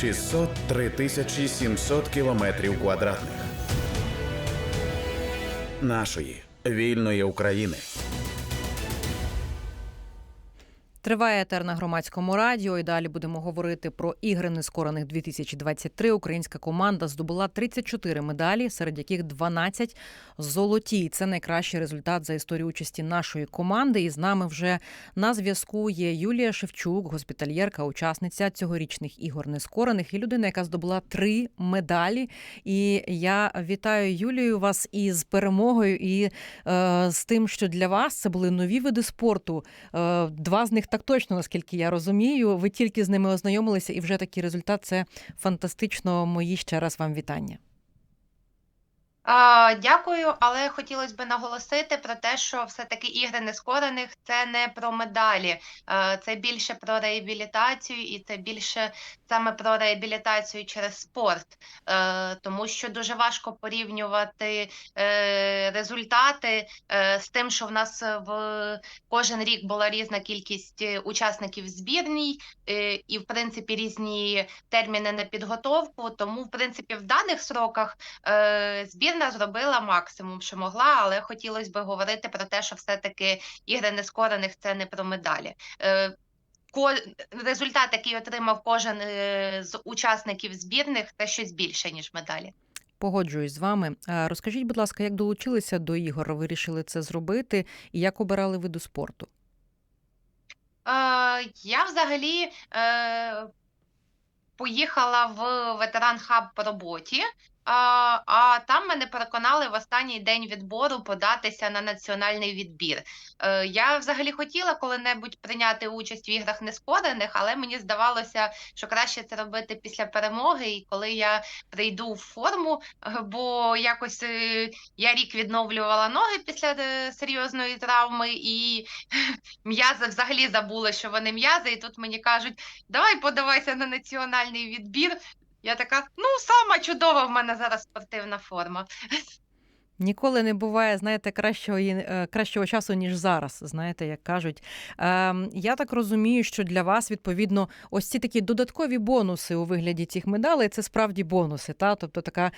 603 тисячі 700 кілометрів квадратних. Нашої вільної України. Триває етер на громадському радіо. І далі будемо говорити про ігри нескорених 2023. Українська команда здобула 34 медалі, серед яких 12 золоті. Це найкращий результат за історію участі нашої команди. І з нами вже на зв'язку є Юлія Шевчук, госпітальєрка, учасниця цьогорічних ігор нескорених і людина, яка здобула три медалі. І я вітаю Юлію вас із перемогою і е, з тим, що для вас це були нові види спорту. Е, два з них так точно, наскільки я розумію. Ви тільки з ними ознайомилися, і вже такий результат це фантастично. Мої ще раз вам вітання. Дякую, але хотілося б наголосити про те, що все-таки ігри нескорених це не про медалі, Е, це більше про реабілітацію, і це більше саме про реабілітацію через спорт, Е, тому що дуже важко порівнювати е, результати з тим, що в нас в кожен рік була різна кількість учасників збірній, і в принципі різні терміни на підготовку. Тому, в принципі, в даних сроках е, збірна зробила максимум, що могла, але хотілося б говорити про те, що все-таки ігри нескорених це не про медалі. Е, Результат, який отримав кожен е, з учасників збірних, це щось більше, ніж медалі. Погоджуюсь з вами. Розкажіть, будь ласка, як долучилися до ігор? Вирішили це зробити, і як обирали виду спорту? Е, я взагалі поїхала в ветеран хаб по роботі, а, а там мене переконали в останній день відбору податися на національний відбір. Е, я взагалі хотіла коли-небудь прийняти участь в іграх нескорених, але мені здавалося, що краще це робити після перемоги, і коли я прийду в форму, е, бо якось е, я рік відновлювала ноги після е, серйозної травми, і м'язи взагалі забули, що вони м'язи, і тут мені кажуть, давай подавайся на національний відбір. Я така, ну, сама чудова в мене зараз спортивна форма. Ніколи не буває, знаєте, кращого е, кращого часу, ніж зараз, знаєте, як кажуть. Ем, Я так розумію, що для вас, відповідно, ось ці такі додаткові бонуси у вигляді цих медалей це справді бонуси, та? тобто така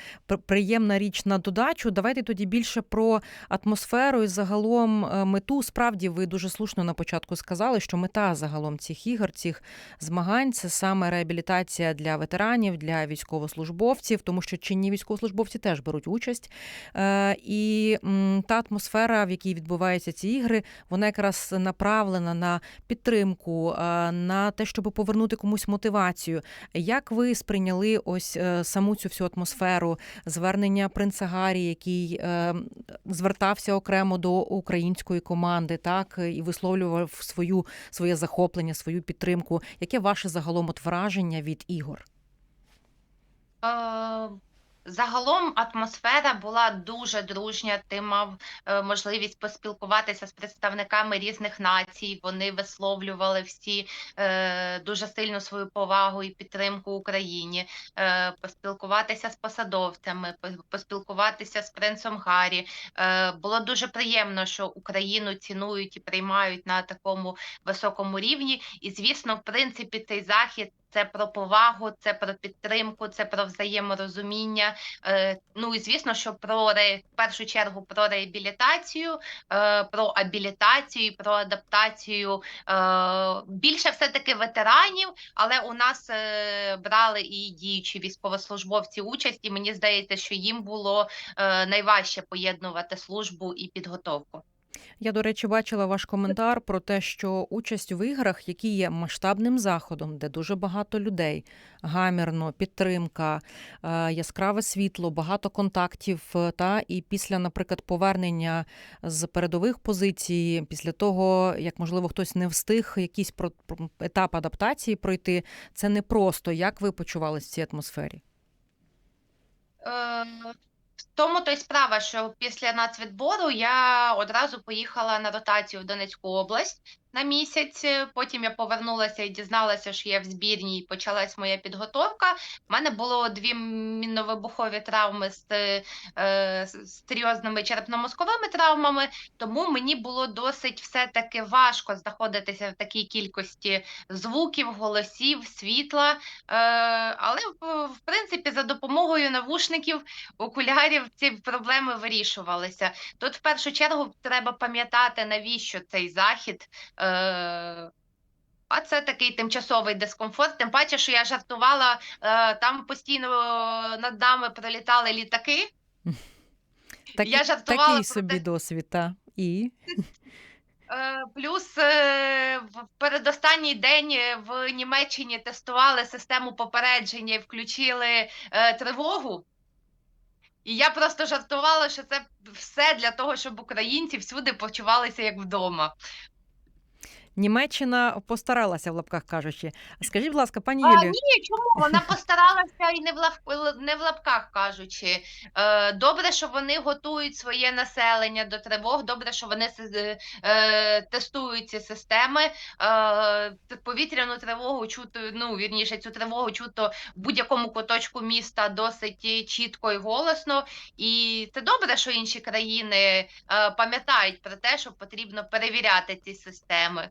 приємна річ на додачу. Давайте тоді більше про атмосферу і загалом е, мету. Справді, ви дуже слушно на початку сказали, що мета загалом цих ігор, цих змагань це саме реабілітація для ветеранів, для військовослужбовців, тому що чинні військовослужбовці теж беруть участь. Е, І та атмосфера, в якій відбуваються ці ігри, вона якраз направлена на підтримку, на те, щоб повернути комусь мотивацію. Як ви сприйняли ось е, саму цю всю атмосферу, звернення принца Гаррі, який е, звертався окремо до української команди, так і висловлював свою своє захоплення, свою підтримку. Яке ваше загалом от враження від ігор? Загалом атмосфера була дуже дружня. Ти мав е, можливість поспілкуватися з представниками різних націй. Вони висловлювали всі е, дуже сильну свою повагу і підтримку Україні, е, поспілкуватися з посадовцями, по- поспілкуватися з принцем Гаррі. Е, було дуже приємно, що Україну цінують і приймають на такому високому рівні. І звісно, в принципі, цей захід. Це про повагу, це про підтримку, це про взаєморозуміння. Е, ну і звісно, що про в першу чергу про реабілітацію, е, про абілітацію, про адаптацію. Е, більше все-таки ветеранів, але у нас брали і діючі військовослужбовці участь, і мені здається, що їм було найважче поєднувати службу і підготовку. Я, до речі, бачила ваш коментар про те, що участь в іграх, які є масштабним заходом, де дуже багато людей, гамірно, підтримка, е, яскраве світло, багато контактів. е, Та і після, наприклад, повернення з передових позицій, після того, як можливо хтось не встиг якийсь етап адаптації пройти, це не просто. Як ви почувалися в цій атмосфері? В тому то й справа, що після нацвідбору я одразу поїхала на ротацію в Донецьку область, на місяць. е, Потім я повернулася і дізналася, що я в збірній, і почалась моя підготовка. У мене було дві мінно-вибухові травми з, е, е, з серйозними черепно-мозковими травмами, тому мені було досить все-таки важко знаходитися в такій кількості звуків, голосів, світла. Е, але в, в принципі за допомогою навушників, окулярів ці проблеми вирішувалися. Тут в першу чергу треба пам'ятати, навіщо цей захід. Е, а це такий тимчасовий дискомфорт. Тим паче, що я жартувала, е, там постійно над нами пролітали літаки. Так, Я жартувала такий собі досвід, та. І Е, Плюс в передостанній день в Німеччині тестували систему попередження і включили тривогу. І я просто жартувала, що це все для того, щоб українці всюди почувалися як вдома. Німеччина постаралася, в лапках кажучи. Скажіть, будь ласка, пані А, ні, чому? Вона постаралася і не в, лав... не в лапках кажучи. Е, добре, що вони готують своє населення до тривог, добре, що вони е, тестують ці системи. Е, повітряну тривогу чути, ну, вірніше, цю тривогу чуто в будь-якому куточку міста досить чітко і голосно. І це добре, що інші країни пам'ятають про те, що потрібно перевіряти ці системи.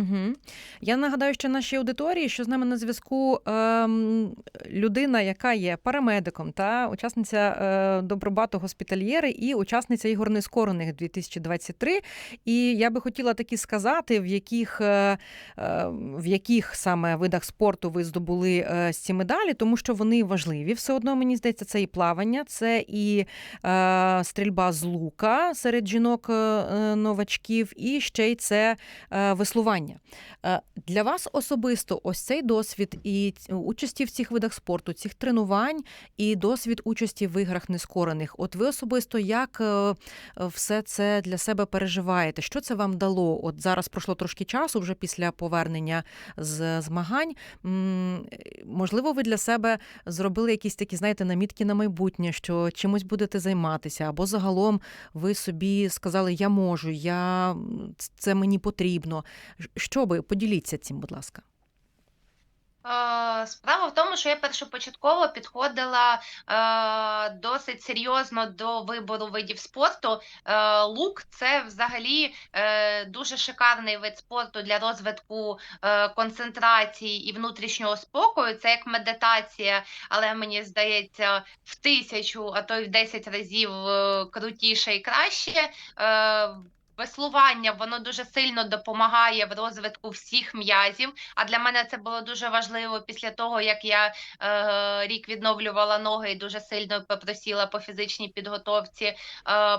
Угу. Я нагадаю, що нашій аудиторії, що з нами на зв'язку ем, людина, яка є парамедиком, та учасниця е, Добробату госпітальєри і учасниця ігор нескорених 2023. І я би хотіла таки сказати, в яких, е, е, в яких саме видах спорту ви здобули е, ці медалі, тому що вони важливі. Все одно мені здається, це і плавання, це і е, стрільба з лука серед жінок е, е, новачків, і ще й це е, веслування. Е, Для вас особисто ось цей досвід і участі в цих видах спорту, цих тренувань і досвід участі в іграх нескорених. От ви особисто як е, все це для себе переживаєте? Що це вам дало? От зараз пройшло трошки часу вже після повернення з змагань. Можливо, ви для себе зробили якісь такі, знаєте, намітки на майбутнє, що чимось будете займатися, або загалом ви собі сказали, я можу, я це мені потрібно. Що ви поділіться цим, будь ласка. Е, Справа в тому, що я першопочатково підходила е, досить серйозно до вибору видів спорту. Е, лук це взагалі дуже шикарний вид спорту для розвитку концентрації і внутрішнього спокою. Це як медитація, але мені здається, в тисячу, а то й в 10 разів крутіше і краще. Веслування воно дуже сильно допомагає в розвитку всіх м'язів. А для мене це було дуже важливо після того, як я е, рік відновлювала ноги і дуже сильно попросіла по фізичній підготовці. Е,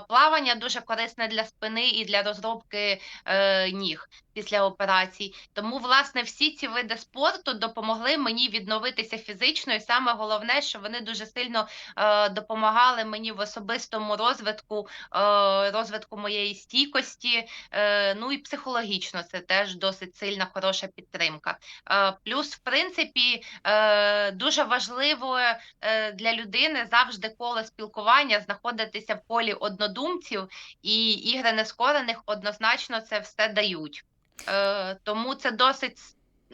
плавання дуже корисне для спини і для розробки е, ніг після операцій. Тому, власне, всі ці види спорту допомогли мені відновитися фізично, і саме головне, що вони дуже сильно е, допомагали мені в особистому розвитку, е, розвитку моєї стійкості. Е, ну і психологічно це теж досить сильна хороша підтримка. Е, плюс, в принципі, е, дуже важливо для людини завжди коло спілкування знаходитися в полі однодумців, і ігри нескорених однозначно це все дають. Тому це досить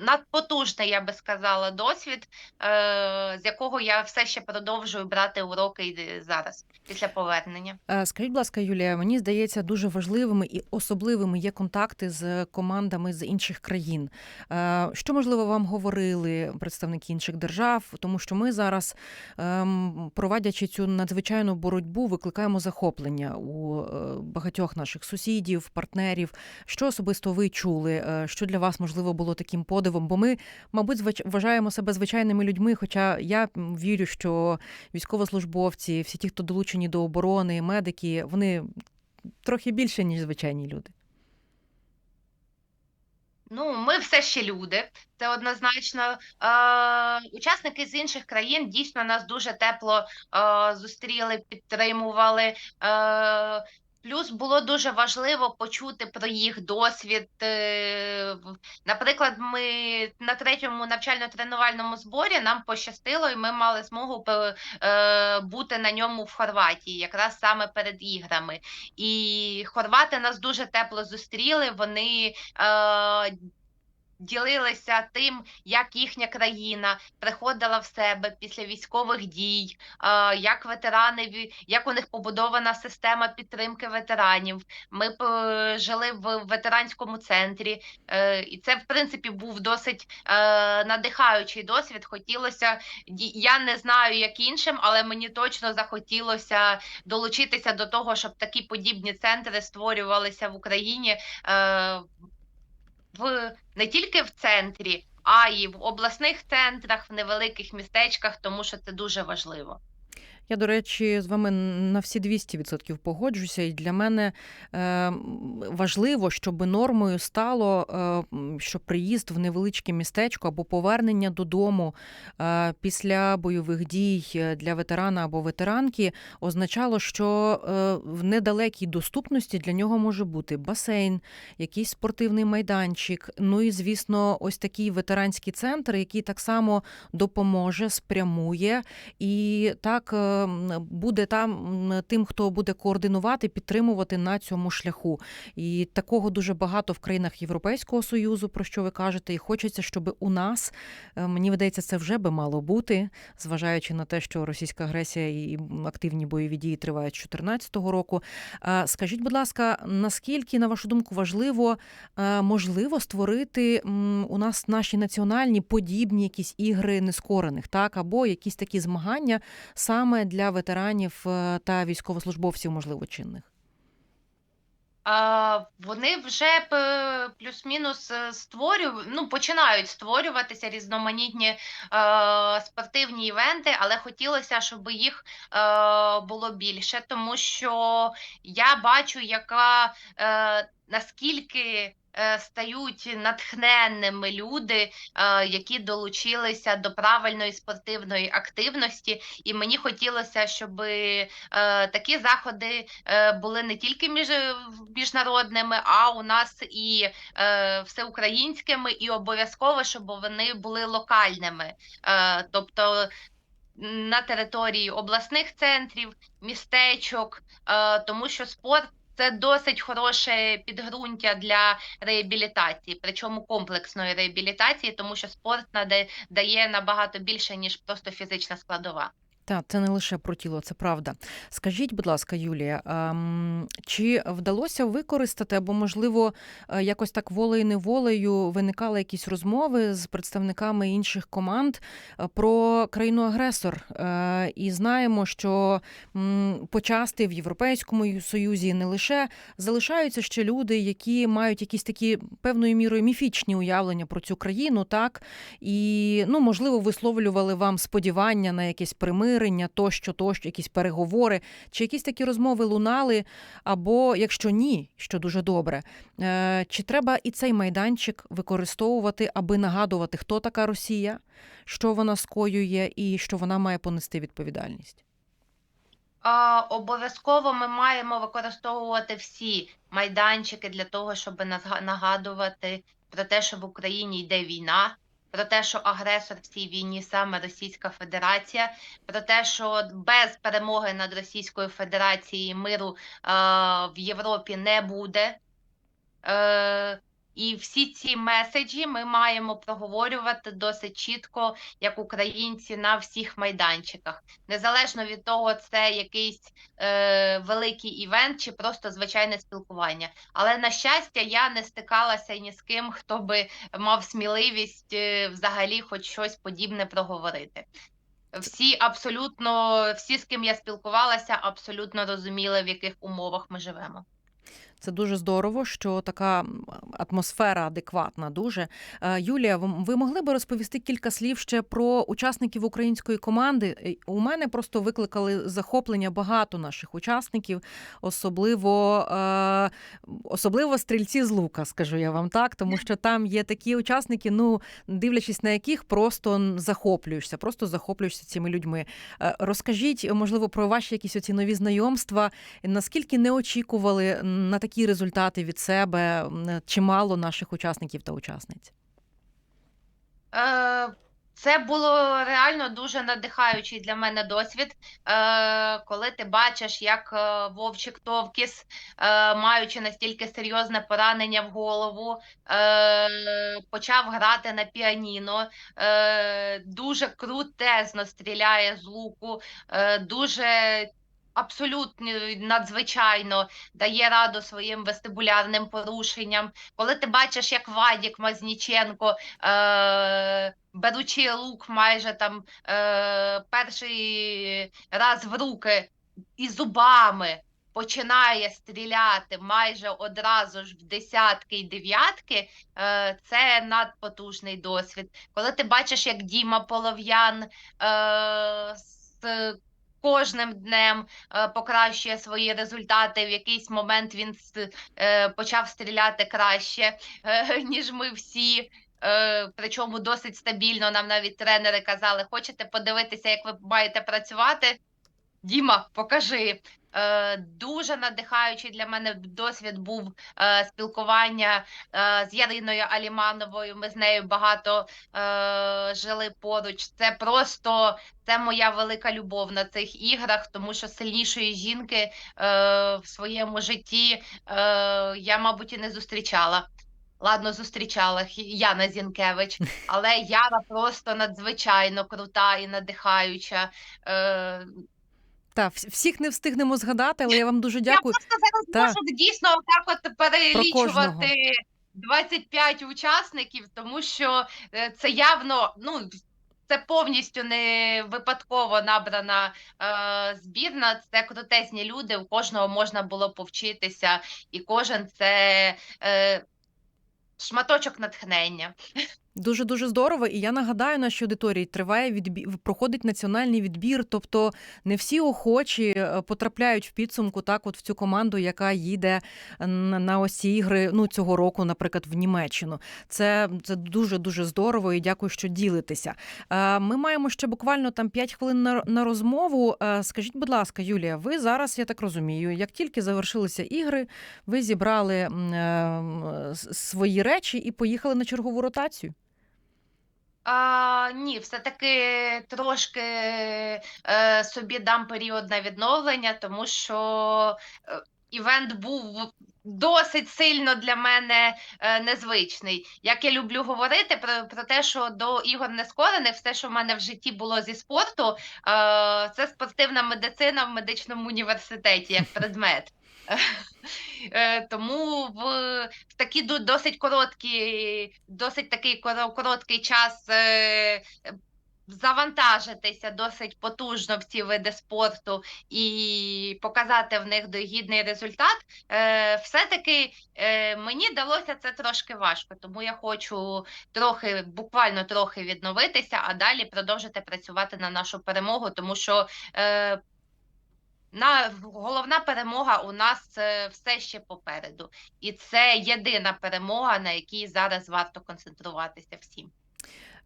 надпотужний, я би сказала, досвід, е, з якого я все ще продовжую брати уроки зараз, після повернення. Е, Скажіть, будь ласка, Юлія, мені здається, дуже важливими і особливими є контакти з командами з інших країн. Е, Що можливо вам говорили представники інших держав? Тому що ми зараз, ем, проводячи цю надзвичайну боротьбу, викликаємо захоплення у багатьох наших сусідів, партнерів. Що особисто ви чули? Що для вас можливо було таким подивом? Бо ми, мабуть, вважаємо себе звичайними людьми. Хоча я вірю, що військовослужбовці, всі ті, хто долучені до оборони, медики, вони трохи більше, ніж звичайні люди. Ну, ми все ще люди, це однозначно. Е, учасники з інших країн дійсно нас дуже тепло е, зустріли, підтримували. Е, плюс було дуже важливо почути про їх досвід. Е, Наприклад, ми на третьому навчально-тренувальному зборі нам пощастило, і ми мали змогу е, бути на ньому в Хорватії, якраз саме перед іграми. І хорвати нас дуже тепло зустріли. Вони е, ділилися тим, як їхня країна приходила в себе після військових дій, е, як ветерани, як у них побудована система підтримки ветеранів. Ми жили в ветеранському центрі, е, і це, в принципі, був досить е, надихаючий досвід. Хотілося, я не знаю, як іншим, але мені точно захотілося долучитися до того, щоб такі подібні центри створювалися в Україні. В не тільки в центрі, а й в обласних центрах, в невеликих містечках, тому що це дуже важливо. Я, до речі, з вами на всі 200% погоджуся, і для мене е, важливо, щоб нормою стало, е, що приїзд в невеличке містечко або повернення додому е, після бойових дій для ветерана або ветеранки означало, що в недалекій доступності для нього може бути басейн, якийсь спортивний майданчик. Ну і звісно, ось такий ветеранський центр, який так само допоможе, спрямує і так буде там тим, хто буде координувати, підтримувати на цьому шляху. І такого дуже багато в країнах Європейського союзу, про що ви кажете, і хочеться, щоб у нас е, мені видається, це вже би мало бути, зважаючи на те, що російська агресія і активні бойові дії тривають з 2014 року. Скажіть, будь ласка, наскільки, на вашу думку, важливо е, можливо створити у нас наші національні подібні якісь ігри нескорених, так або якісь такі змагання саме для ветеранів е, та військовослужбовців, можливо, чинних? Вони вже плюс-мінус е, створюють, ну, починають створюватися різноманітні е, спортивні івенти, але хотілося, щоб їх е, було більше, тому що я бачу, яка е, наскільки е, стають натхненними люди, е, які долучилися до правильної спортивної активності, і мені хотілося, щоб е, такі заходи були не тільки між, міжнародними, а у нас і всеукраїнськими, і обов'язково, щоб вони були локальними. Тобто на території обласних центрів, містечок, тому що спорт. Це досить хороше підґрунтя для реабілітації, причому комплексної реабілітації, тому що спорт надає дає набагато більше, ніж просто фізична складова. Так, це не лише про тіло, це правда. Скажіть, будь ласка, Юлія, ем, чи вдалося використати або, можливо, е, якось так волею неволею виникали якісь розмови з представниками інших команд е, про країну-агресор? Е, І знаємо, що почасти в Європейському Союзі не лише залишаються ще люди, які мають якісь такі певною мірою міфічні уявлення про цю країну, так і ну можливо висловлювали вам сподівання на якесь примирення, тощо, тощо, якісь переговори, чи якісь такі розмови лунали, або якщо ні, що дуже добре, е, чи треба і цей майданчик використовувати, аби нагадувати, хто така Росія, що вона скоює і що вона має понести відповідальність? Обов'язково ми маємо використовувати всі майданчики для того, щоб нагадувати про те, що в Україні йде війна, про те, що агресор в цій війні саме Російська Федерація, про те, що без перемоги над Російською Федерацією миру е, в Європі не буде. Е, і всі ці меседжі ми маємо проговорювати досить чітко, як українці, на всіх майданчиках незалежно від того, це якийсь е, великий івент чи просто звичайне спілкування. Але на щастя, я не стикалася ні з ким, хто би мав сміливість е, взагалі хоч щось подібне проговорити. Всі абсолютно, всі, з ким я спілкувалася, абсолютно розуміли, в яких умовах ми живемо. Це дуже здорово, що така атмосфера адекватна. Дуже Е, Юлія, ви- могли би розповісти кілька слів ще про учасників української команди? Е, У мене просто викликали захоплення багато наших учасників, особливо, е, особливо стрільці з лука, скажу я вам так, тому що там є такі учасники, ну дивлячись на яких просто захоплюєшся, просто захоплюєшся цими людьми. Розкажіть, можливо, про ваші якісь оці нові знайомства. Наскільки не очікували на такі результати від себе чимало наших учасників та учасниць? Е, Це було реально дуже надихаючий для мене досвід, е, коли ти бачиш, як е, Вовчик Товкіс, маючи настільки серйозне поранення в голову, почав грати на піаніно, дуже крутезно стріляє з луку, дуже абсолютно надзвичайно дає раду своїм вестибулярним порушенням. Коли ти бачиш, як Вадік Мазніченко, е, беручи лук майже там е, перший раз в руки і зубами починає стріляти майже одразу ж в десятки і дев'ятки, е, це надпотужний досвід. Коли ти бачиш, як Діма Полов'ян е, з кожним днем е, покращує свої результати. В якийсь момент він е, почав стріляти краще, е, ніж ми всі. Причому досить стабільно. Нам навіть тренери казали: хочете подивитися, як ви маєте працювати? Діма, покажи. Е, Дуже надихаючий для мене досвід був е, спілкування е, з Яриною Алімановою. Ми з нею багато е, жили поруч. Це просто це моя велика любов на цих іграх, тому що сильнішої жінки е, в своєму житті е, я, мабуть, і не зустрічала. Ладно, зустрічала Яна Зінкевич, але Яна просто надзвичайно крута і надихаюча. Е, Так, всіх не встигнемо згадати, але я вам дуже я дякую. просто зараз Та. можу дійсно так от перелічувати 25 учасників, тому що е, це явно, ну. Це повністю не випадково набрана е, збірна. Це крутезні люди. У кожного можна було повчитися, і кожен це е, шматочок натхнення. Дуже дуже здорово. І я нагадаю нашій аудиторії, триває відбір, проходить національний відбір. Тобто не всі охочі е, потрапляють в підсумку так, от в цю команду, яка їде на, ці ігри ну цього року, наприклад, в Німеччину. Це, це дуже дуже здорово і дякую, що ділитеся. Е, Ми маємо ще буквально там 5 хвилин на, на розмову. Е, Скажіть, будь ласка, Юлія, ви зараз, я так розумію, як тільки завершилися ігри, ви зібрали свої речі і поїхали на чергову ротацію. А, ні, все-таки трошки е, собі дам період на відновлення, тому що е, івент був досить сильно для мене е, незвичний. Як я люблю говорити про, про те, що до ігор нескорених все, що в мене в житті було зі спорту, е, це спортивна медицина в медичному університеті як предмет. Е, Тому в, в такі досить короткі, досить такий короткий час е, завантажитися досить потужно в ці види спорту і показати в них догідний результат. Е, Все-таки мені далося це трошки важко, тому я хочу трохи, буквально трохи відновитися, а далі продовжити працювати на нашу перемогу, тому що. На головна перемога у нас е, все ще попереду, і це єдина перемога, на якій зараз варто концентруватися всім.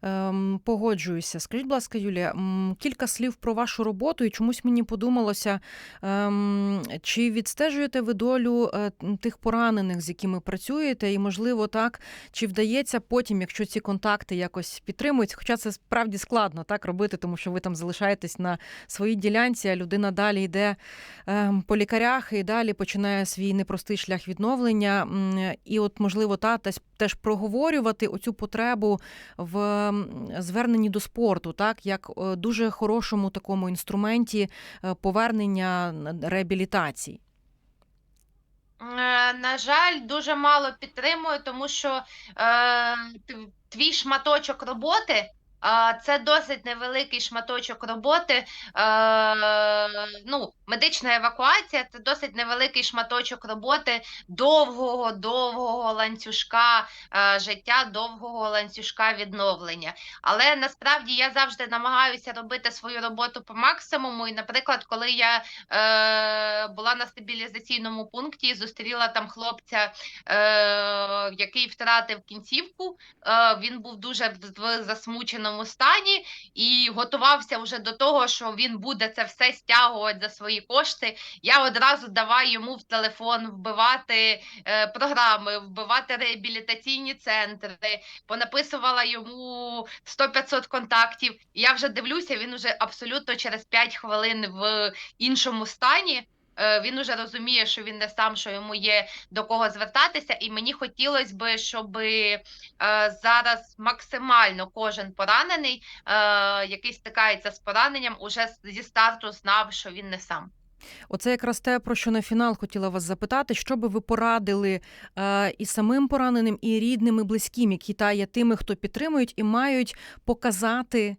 Ем, погоджуюся. Скажіть, будь ласка, Юлія, кілька слів про вашу роботу, і чомусь мені подумалося, ем, чи відстежуєте ви долю е, тих поранених, з якими працюєте, і, можливо, так, чи вдається потім, якщо ці контакти якось підтримуються, хоча це справді складно так робити, тому що ви там залишаєтесь на своїй ділянці, а людина далі йде ем, по лікарях і далі починає свій непростий шлях відновлення. І, от, можливо, та теж- теж проговорювати оцю потребу в м, зверненні до спорту, так як е, дуже хорошому такому інструменті е, повернення реабілітації. Е, На жаль, дуже мало підтримую, тому що е, твій шматочок роботи Це досить невеликий шматочок роботи. Е, ну, медична евакуація це досить невеликий шматочок роботи довгого, довгого ланцюжка е, життя, довгого ланцюжка відновлення. Але насправді я завжди намагаюся робити свою роботу по максимуму. І, наприклад, коли я е, була на стабілізаційному пункті і зустріла там хлопця, який втратив кінцівку, він був дуже в- в засмученому стані і готувався вже до того, що він буде це все стягувати за свої кошти. Я одразу давай йому в телефон вбивати е, програми, вбивати реабілітаційні центри, понаписувала йому 100-500 контактів. Я вже дивлюся, він уже абсолютно через 5 хвилин в іншому стані. Е, Він уже розуміє, що він не сам, що йому є до кого звертатися, і мені хотілося би, щоб е, зараз максимально кожен поранений, е, який стикається з пораненням, уже зі старту знав, що він не сам. Оце якраз те, про що на фінал хотіла вас запитати. Що би ви порадили і самим пораненим, і рідним, і близьким, які та є тими, хто підтримують і мають показати,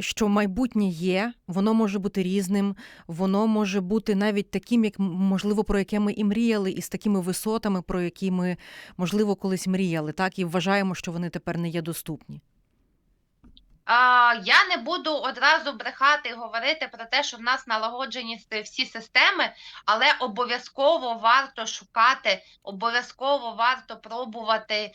що майбутнє є, воно може бути різним, воно може бути навіть таким, як можливо, про яке ми і мріяли, і з такими висотами, про які ми можливо колись мріяли, так і вважаємо, що вони тепер не є доступні. Я не буду одразу брехати і говорити про те, що в нас налагоджені всі системи, але обов'язково варто шукати, обов'язково варто пробувати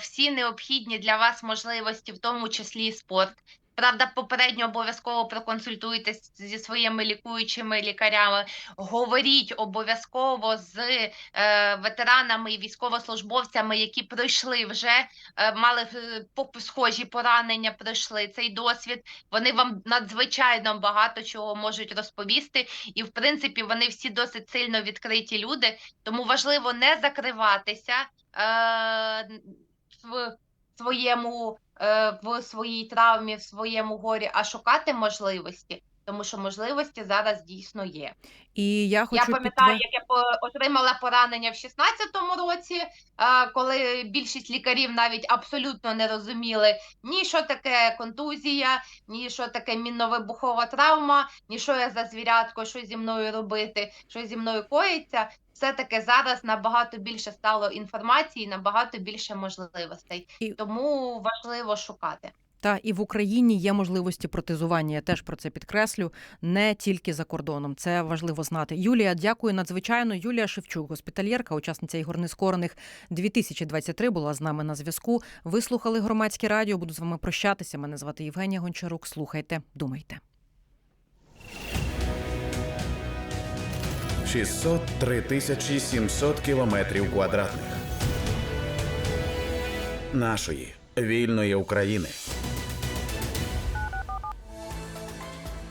всі необхідні для вас можливості, в тому числі і спорт. Правда, попередньо обов'язково проконсультуйтесь зі своїми лікуючими лікарями. Говоріть обов'язково з е, ветеранами і військовослужбовцями, які пройшли вже е, мали е, схожі поранення, пройшли цей досвід. Вони вам надзвичайно багато чого можуть розповісти, і в принципі вони всі досить сильно відкриті люди. Тому важливо не закриватися е, в своєму е, в своїй травмі, в своєму горі, а шукати можливості. Тому що можливості зараз дійсно є. І я хочу Я пам'ятаю, підтвер- як я отримала поранення в 16-му році, коли більшість лікарів навіть абсолютно не розуміли ні що таке контузія, ні що таке мінно-вибухова травма, ні що я за звірятко, що зі мною робити, що зі мною коїться. Все-таки зараз набагато більше стало інформації, набагато більше можливостей. Тому важливо шукати. Та і в Україні є можливості протезування. Я теж про це підкреслю, не тільки за кордоном. Це важливо знати. Юлія, дякую надзвичайно. Юлія Шевчук, госпітальєрка, учасниця ігор нескорених 2023, була з нами на зв'язку. Ви слухали громадське радіо. Буду з вами прощатися. Мене звати Євгенія Гончарук. Слухайте, думайте. 603 тисячі 700 кілометрів квадратних нашої вільної України.